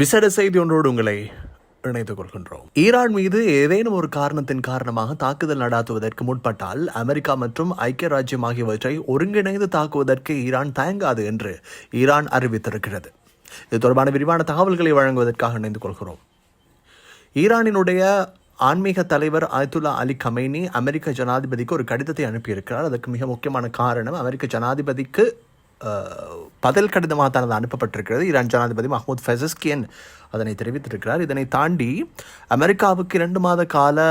விசேட செய்தி ஒன்றோடு உங்களை இணைத்துக் கொள்கின்றோம். ஈரான் மீது ஏதேனும் ஒரு காரணத்தின் காரணமாக தாக்குதல் நடாத்துவதற்கு முற்பட்டால் அமெரிக்கா மற்றும் ஐக்கிய ராஜ்யம் ஆகியவற்றை ஒருங்கிணைந்து தாக்குவதற்கு ஈரான் தயங்காது என்று ஈரான் அறிவித்திருக்கிறது. இது தொடர்பான விரிவான தகவல்களை வழங்குவதற்காக இணைந்து கொள்கிறோம். ஈரானினுடைய ஆன்மீக தலைவர் ஆயத்துல்லா அலி கமைனி அமெரிக்க ஜனாதிபதிக்கு ஒரு கடிதத்தை அனுப்பியிருக்கிறார். அதற்கு மிக முக்கியமான காரணம் அமெரிக்க ஜனாதிபதிக்கு பதில் கடிதமாக தனது அனுப்பப்பட்டிருக்கிறது. ஈரான் ஜனாதிபதி மஹமூத் ஃபெசஸ்கியன் அதனை தெரிவித்திருக்கிறார். இதனை தாண்டி அமெரிக்காவுக்கு இரண்டு மாத கால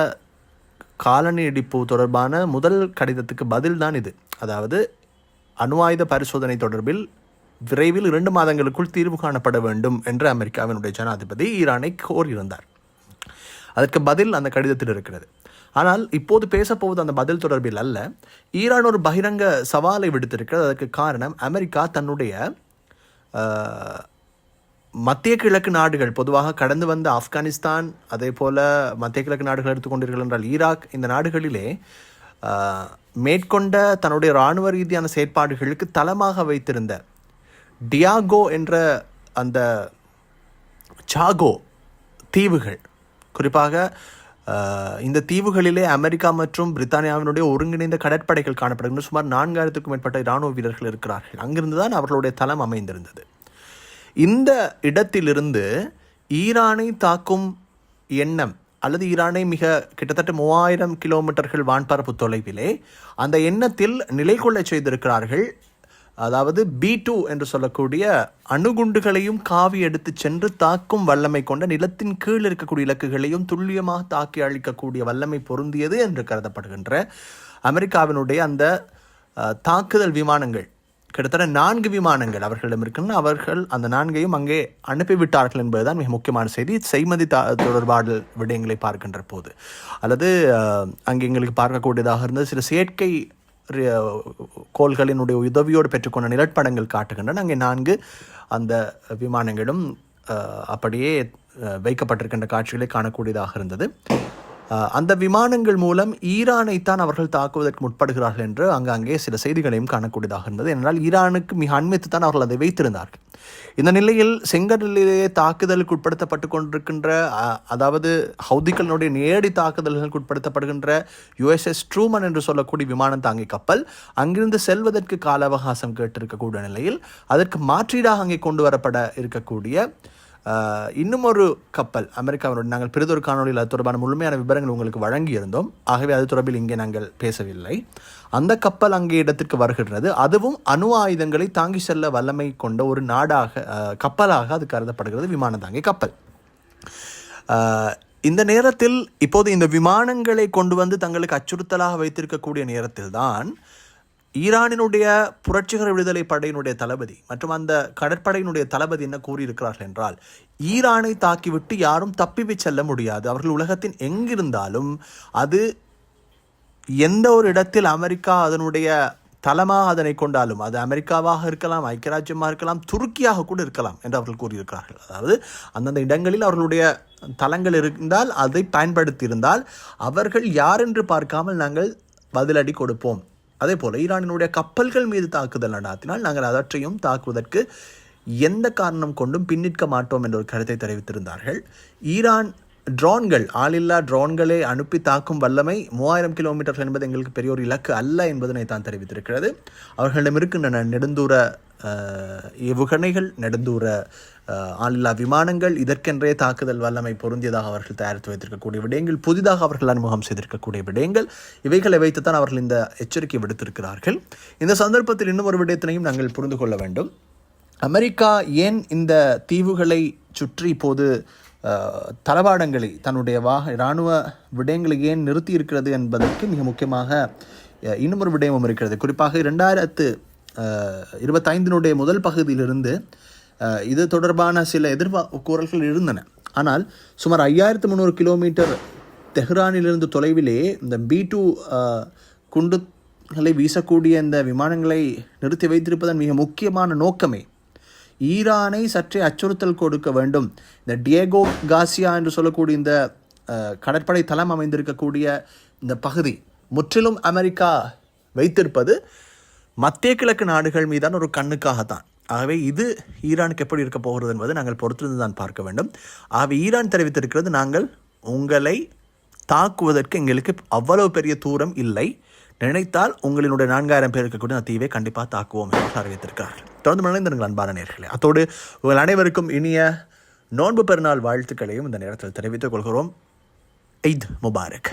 கால நீடிப்பு தொடர்பான முதல் கடிதத்துக்கு பதில் தான் இது. அதாவது அணு ஆயுத பரிசோதனை தொடர்பில் விரைவில் இரண்டு மாதங்களுக்குள் தீர்வு காணப்பட வேண்டும் என்று அமெரிக்காவினுடைய ஜனாதிபதி ஈரானை கோரியிருந்தார். அதற்கு பதில் அந்த கடிதத்தில் இருக்கிறது. ஆனால் இப்போது பேசப்போவது அந்த பதில் தொடர்பில் அல்ல. ஈரான் ஒரு பகிரங்க சவாலை விடுத்திருக்கிறது. அதற்கு காரணம் அமெரிக்கா தன்னுடைய மத்திய கிழக்கு நாடுகள். பொதுவாக கடந்து வந்த ஆப்கானிஸ்தான் அதே போல் மத்திய கிழக்கு நாடுகள் எடுத்துக்கொண்டீர்கள் என்றால் ஈராக். இந்த நாடுகளிலே மேற்கொண்ட தன்னுடைய இராணுவ ரீதியான செயற்பாடுகளுக்கு தளமாக வைத்திருந்த டியாகோ என்ற அந்த சாகோ தீவுகள். குறிப்பாக இந்த தீவுகளிலே அமெரிக்கா மற்றும் பிரித்தானியாவினுடைய ஒருங்கிணைந்த கடற்படைகள் காணப்படுகின்ற சுமார் நான்காயிரத்துக்கும் மேற்பட்ட இராணுவ வீரர்கள் இருக்கிறார்கள். அங்கிருந்து தான் அவர்களுடைய தளம் அமைந்திருந்தது. இந்த இடத்திலிருந்து ஈரானை தாக்கும் எண்ணம் அல்லது ஈரானை மிக கிட்டத்தட்ட மூவாயிரம் கிலோமீட்டர்கள் வான்பரப்பு தொலைவிலே அந்த எண்ணத்தில் நிலை கொள்ளச் செய்திருக்கிறார்கள் அதாவது பி டூ என்று சொல்லக்கூடிய அணுகுண்டுகளையும் காவி எடுத்து சென்று தாக்கும் வல்லமை கொண்ட நிலத்தின் கீழ் இருக்கக்கூடிய இலக்குகளையும் துல்லியமாக தாக்கி அழிக்கக்கூடிய வல்லமை பொருந்தியது என்று கருதப்படுகின்ற அமெரிக்காவினுடைய அந்த தாக்குதல் விமானங்கள். கிட்டத்தட்ட நான்கு விமானங்கள் அவர்களிடம் இருக்கின்றன அவர்கள் அந்த நான்கையும் அங்கே அனுப்பிவிட்டார்கள் என்பதுதான் மிக முக்கியமான செய்தி. செய்மதி தா தொடர்பாடல் விடயங்களை பார்க்கின்ற போது. அல்லது அங்கே எங்களுக்கு பார்க்கக்கூடியதாக இருந்தது. சில செயற்கை கோள்களினுடைய உதவியோடு பெற்றுக்கொண்ட நிலப்படங்கள் காட்டுகின்றன. அங்கே நான்கு அந்த விமானங்களும் அப்படியே வைக்கப்பட்டிருக்கின்ற காட்சிகளை காணக்கூடியதாக இருந்தது. அந்த விமானங்கள் மூலம் ஈரானைத்தான் அவர்கள் தாக்குவதற்கு முற்படுகிறார்கள் என்று அங்கங்கே சில செய்திகளையும் காணக்கூடியதாக இருந்தது. ஏனென்றால் ஈரானுக்கு மிக அண்மைத்து தான் அவர்கள் அதை வைத்திருந்தார்கள். இந்த நிலையில் செங்கடலிலேயே தாக்குதலுக்கு உட்படுத்தப்பட்டு கொண்டிருக்கின்ற அதாவது ஹவுதிகளினுடைய நேரடி தாக்குதல்களுக்கு உட்படுத்தப்படுகின்ற யுஎஸ்எஸ் ட்ரூமன் என்று சொல்லக்கூடிய விமானம் தாங்கி கப்பல் அங்கிருந்து செல்வதற்கு கால அவகாசம் கேட்டிருக்கக்கூடிய நிலையில் அதற்கு மாற்றீடாக அங்கே கொண்டு வரப்பட இருக்கக்கூடிய இன்னும் ஒரு கப்பல் அமெரிக்காவினுடைய நாங்கள் பிறிதொரு காணொலியில் அது தொடர்பான முழுமையான விவரங்கள் உங்களுக்கு வழங்கியிருந்தோம். ஆகவே அது தொடர்பில் இங்கே நாங்கள் பேசவில்லை. அந்த கப்பல் அங்கே இடத்திற்கு வருகின்றது. அதுவும் அணு ஆயுதங்களை தாங்கி செல்ல வல்லமை கொண்ட ஒரு நாடாக கப்பலாக அது கருதப்படுகிறது. விமான தாங்கி கப்பல். இந்த நேரத்தில் இப்போது இந்த விமானங்களை கொண்டு வந்து தங்களுக்கு அச்சுறுத்தலாக வைத்திருக்கக்கூடிய நேரத்தில் தான் ஈரானினுடைய புரட்சிகர விடுதலை படையினுடைய தளபதி மற்றும் அந்த கடற்படையினுடைய தளபதி என்ன கூறியிருக்கிறார்கள் என்றால் ஈரானை தாக்கிவிட்டு யாரும் தப்பி செல்ல முடியாது. அவர்கள் உலகத்தின் எங்கிருந்தாலும் அது எந்த ஒரு இடத்தில் அமெரிக்கா அதனுடைய தளமாக அதனை கொண்டாலும் அது அமெரிக்காவாக இருக்கலாம் ஐக்கிய ராஜ்யமாக இருக்கலாம் துருக்கியாக கூட இருக்கலாம் என்று அவர்கள் கூறியிருக்கிறார்கள். அதாவது அந்தந்த இடங்களில் அவர்களுடைய தளங்கள் இருந்தால் அதை பயன்படுத்தியிருந்தால் அவர்கள் யார் என்று பார்க்காமல் நாங்கள் பதிலடி கொடுப்போம். அதே போல் ஈரானினுடைய கப்பல்கள் மீது தாக்குதல் நடாத்தினால் நாங்கள் அவற்றையும் தாக்குவதற்கு எந்த காரணம் கொண்டும் பின்னிற்க மாட்டோம் என்ற ஒரு கருத்தை தெரிவித்திருந்தார்கள். ஈரான் ட்ரோன்கள் ஆளில்லா ட்ரோன்களை அனுப்பி தாக்கும் வல்லமை மூவாயிரம் கிலோமீட்டர் என்பது எங்களுக்கு பெரிய ஒரு இலக்கு அல்ல என்பதனை தான் தெரிவித்திருக்கிறது. அவர்களிடம் இருக்கின்றன நெடுந்தூர அஹ், ஏவுகணைகள் நெடுந்தூர ஆளில்லா விமானங்கள் இதற்கென்றே தாக்குதல் வல்லமை பொருந்தியதாக அவர்கள் தயாரித்து வைத்திருக்கக்கூடிய விடயங்கள் புதிதாக அவர்கள் அறிமுகம் செய்திருக்கக்கூடிய விடயங்கள் இவைகளை வைத்துத்தான் அவர்கள் இந்த எச்சரிக்கை விடுத்திருக்கிறார்கள். இந்த சந்தர்ப்பத்தில் இன்னும் ஒரு விடயத்தினையும் நாங்கள் புரிந்து கொள்ள வேண்டும். அமெரிக்கா ஏன் இந்த தீவுகளை சுற்றி இப்போது தளவாடங்களை தன்னுடைய வாக இராணுவ விடயங்களை ஏன் நிறுத்தி இருக்கிறது என்பதற்கு மிக முக்கியமாக இன்னும் ஒரு விடயமும் இருக்கிறது. குறிப்பாக இரண்டாயிரத்து இருபத்தைந்தினுடைய முதல் பகுதியிலிருந்து இது தொடர்பான சில எதிர்பா இருந்தன. ஆனால் சுமார் ஐயாயிரத்து முந்நூறு கிலோமீட்டர் தெஹ்ரானிலிருந்து தொலைவிலே இந்த பி டூ குண்டுகளை வீசக்கூடிய இந்த விமானங்களை நிறுத்தி வைத்திருப்பதன் மிக முக்கியமான நோக்கமே ஈரானை சற்றே அச்சுறுத்தல் கொடுக்க வேண்டும். இந்த டியேகோ காசியா என்று சொல்லக்கூடிய இந்த கடற்படை தளம் அமைந்திருக்கக்கூடிய இந்த பகுதி முற்றிலும் அமெரிக்கா வைத்திருப்பது மத்திய கிழக்கு நாடுகள் மீதான ஒரு கண்ணுக்காகத்தான். ஆகவே இது ஈரானுக்கு எப்படி இருக்க போகிறது என்பதை நாங்கள் பொறுத்திருந்து தான் பார்க்க வேண்டும். ஆகவே ஈரான் தெரிவித்திருக்கிறது நாங்கள் உங்களை தாக்குவதற்கு எங்களுக்கு அவ்வளவு பெரிய தூரம் இல்லை. நினைத்தால் உங்களினுடைய நான்காயிரம் பேர் இருக்கக்கூடிய அந்த தீவை கண்டிப்பாக தாக்குவோம் என்று அறிவித்திருக்கிறார்கள் தொடர்ந்து மனிதர்கள் அன்பான நேர்களே. அத்தோடு உங்கள் அனைவருக்கும் இனிய நோன்பு பெருநாள் வாழ்த்துக்களையும் இந்த நேரத்தில் தெரிவித்துக் கொள்கிறோம். ஈத் முபாரக்.